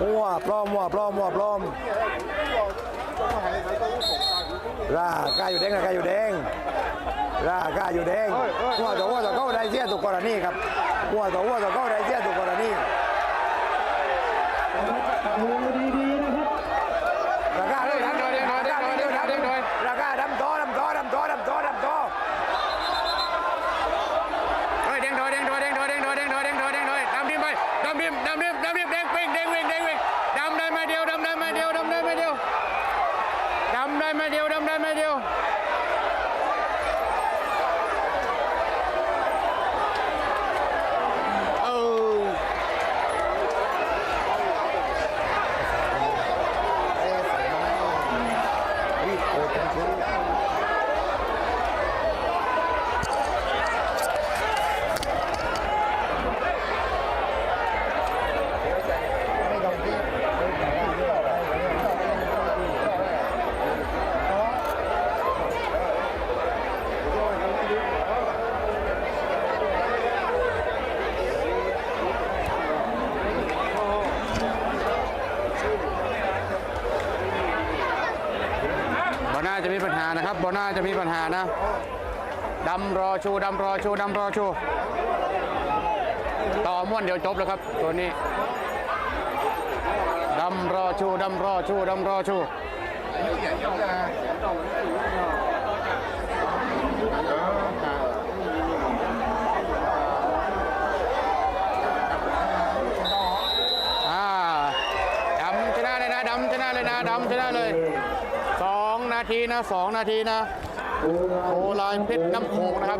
หัวปลอมหัวปลอมหัวปลอมร่ากาอยู่แดงร่ากาอยู่แดงร่ากาอยู่แดงหัวต่อหัวต่อเข้าได้เสียถูกกรณีครับหัวต่อหัวต่อเข้าได้เสียถูกกรณีดูดีๆนะครับราคาเลยนะราคาเลยนะราคาดำโตดำโตดำโตดำโตดำโตเฮ้ยเด้งถอยเด้งถอยเด้งถอยเด้งถอยเด้งถอยเด้งถอยเด้งถอยดำดิมไปดำดิมดำดิมดำดิมเด้งวิ่งเด้งวิ่ง จะมีปัญหานะครับบอน่าจะมีปัญหานะดำรอชูดำรอชูดำรอชูต่อม้วนเดี๋ยวจบแล้วครับตัวนี้ดำรอชูดำรอชูดำรอชู อ่าดำชนะเลยนะ ดำชนะเลยนะดำชนะเลยสองนาทีนะสองนาทีนะโอลายเพชรน้ำโขงนะครับ